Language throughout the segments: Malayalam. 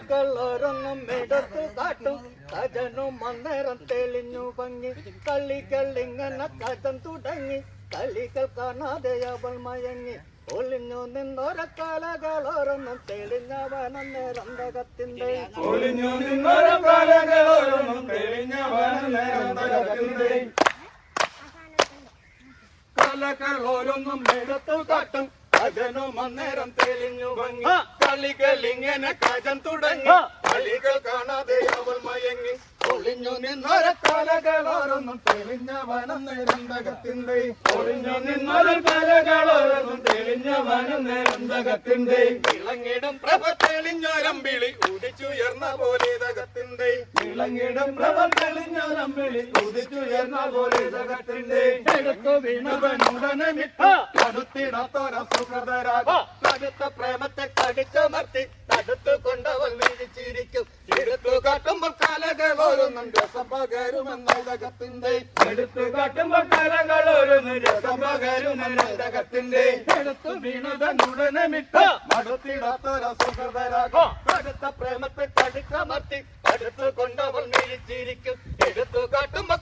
കലകളൊരൊന്നും എടുത്തു കാട്ടും. കജനും അന്നേരം തെളിഞ്ഞു ഭംഗി. കളികളിങ്ങനെ കജൻ തുടങ്ങി. കളികൾ കാണാതെ അവൾ മയങ്ങി. ഒളിഞ്ഞു നിന്നൊര കലകളോരൊന്നും തെളിഞ്ഞവനന്നേരം തകത്തിന്റെ ഒളിഞ്ഞു നിന്നൊരു കലകളോരൊന്നും തെളിഞ്ഞവൻ നേരന്തകത്തിന്റെ കലകളോരൊന്നും എടുത്തു കാട്ടും. കജനും അന്നേരം തെളിഞ്ഞു ഭംഗി. കളികളിങ്ങനെ കജൻ തുടങ്ങി. കളികൾ കാണാതെ അവൾ മയങ്ങി. ഒളിഞ്ഞു നിന്നൊര കലകളോരൊന്നും തെളിഞ്ഞവനം തകത്തിന്റെ ഒളിഞ്ഞു നിന്നൊരു കലകളോരൊന്നും തെളിഞ്ഞവനം നേരന്തകത്തിന്റെ ഇളങ്ങിടും പ്രഭ തെളിഞ്ഞൊരമ്പിളി ഉടിച്ചുയർന്ന പോലെ തകത്തിന്റെ പ്രവർ പ്രഭ തെളിഞ്ഞൊരമ്പിളി കുതിച്ചുയർന്ന പോലെ ജഗത്തിന്റെ എടുത്തു വീണവനുടനെ വിട്ട് കടുത്തിടത്തോര സുഹൃതരാക കടുത്ത പ്രേമത്തെ കടിച്ചമർത്തി തടുത്തു കൊണ്ടവൾ വീഴിച്ചിരിക്കും എടുത്തു കാട്ടുമ്പോൾ കലകളോരൊന്നും രസം പകരുമെന്നകത്തിന്റെ എടുത്തു കാട്ടുമ്പോ കലകളോരൊന്നും രസം പകരുമെന്നകത്തിന്റെ എടുത്തു വീണതനുടനെ മിട്ട മടുത്തിടത്തോര സുഹൃതരാക കടുത്ത പ്രേമത്തെ കടിച്ചമർത്തി അടുത്തു കൊണ്ടവൾ വീഴിച്ചിരിക്കും എടുത്തു കാട്ടുമ്പോൾ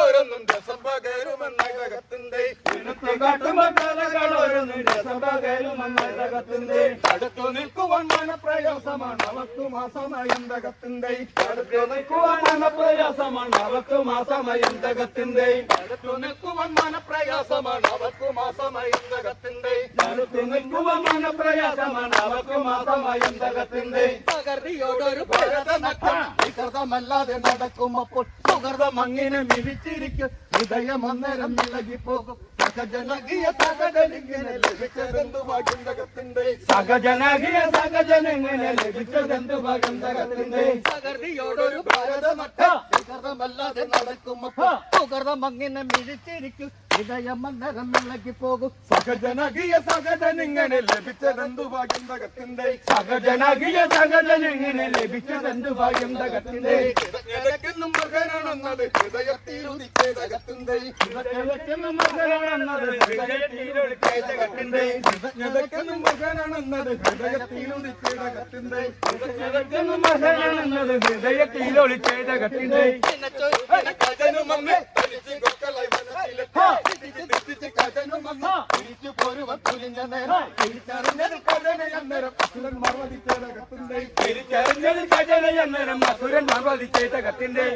ഓരോന്നും രസം പകരുമെന്നകത്തിന്റെ എടുത്തു കാട്ടുമ്പോ കലകളോരൊന്നും രസം പകരുമെന്നകത്തിന്റെ അടുത്തു നിൽക്കുവാൻ മനപ്രയാസമാണ് അവക്കു മാസമയന്തകത്തിന്റെ അടുത്തു നിൽക്കുവാൻ പ്രയാസമാണ് അവക്ക് മാസമയന്തകത്തിന്റെ അടുത്തു നിൽക്കുവാൻ മനപ്രയാസമാണ് അവക്കു മാസമയന്തകത്തിന്റെ അടുത്തു നിൽക്കുവാൻ പ്രയാസമാണ് അവക്ക് മാസമയന്തകത്തിന്റെ പകർത്തിയോടൊരു ഭരതനട്ടം വികൃതമല്ലാതെ നടക്കും അപ്പോൾ സുഹൃതം അങ്ങനെ മിഴിച്ചിരിക്കും. ഹൃദയം അന്നേരം ഇളകിപ്പോകും സഹജനകിയ സഹജനിങ്ങനെ ലഭിച്ചതെന്തു ഭാഗ്യന്തകത്തിന്റെ സഹജനകിയ സഹജനങ്ങനെ ലഭിച്ചതെന്തു ഭഗന്തകത്തിന്റെ സഹൃതിയോടൊരു ഭരതനട്ടം വികൃതമല്ലാതെ നടക്കും. സുഹൃതം അങ്ങനെ മിഴിച്ചിരിക്കും. ഹൃദയം അന്നേരം ഇളകിപ്പോകും സഹജനകിയ സഹജനിങ്ങനെ ലഭിച്ചതെന്തു ഭാഗ്യന്തകത്തിന്റെ സഹജനകിയ സഹജനങ്ങനെ ലഭിച്ചതെന്തു ഭാഗ്യം തകത്തിന്റെ ഹൃദയത്തിലുദിച്ചേതകത്തിന്റെ മകനാണെന്നത് ഹൃദയത്തിലൊഴുക്കേതകത്തിന്റെ കിടക്കെന്നും മകനാണെന്നത് ഹൃദയത്തിലുദിച്ചേതകത്തിന്റെ മകനാണെന്നത് കൊക്കലായി വനത്തിലെത്തി തിരിച്ച് തിരിച്ച് കജനുമമ്മേ തിരിച്ചു പോരുവ തുലിഞ്ഞ നേരം തിരിച്ചറിഞ്ഞത് കജനയന്നേരം അസുരൻ മറുപടിച്ചേതകത്തിന്റെ തിരിച്ചറിഞ്ഞത് കജനയന്നേരം അസുരൻ മർവദിച്ചേതകത്തിന്റെ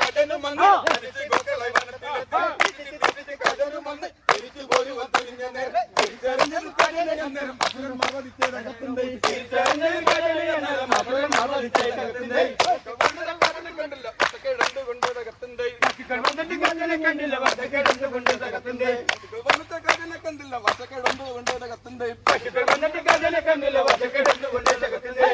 കജനുമമ്മേ തിരിച്ചു കണ്ടില്ല. കിടന്നു കൊണ്ടകത്തിന്റെ വന്നിട്ട് കജനെ കണ്ടില്ല വധക്കെടുത്ത് കൊണ്ട് തകത്തിന്റെ വന്നിട്ട് കജനെ കണ്ടില്ല വധക്കെടുത്ത് കൊണ്ട് തകത്തിന്റെ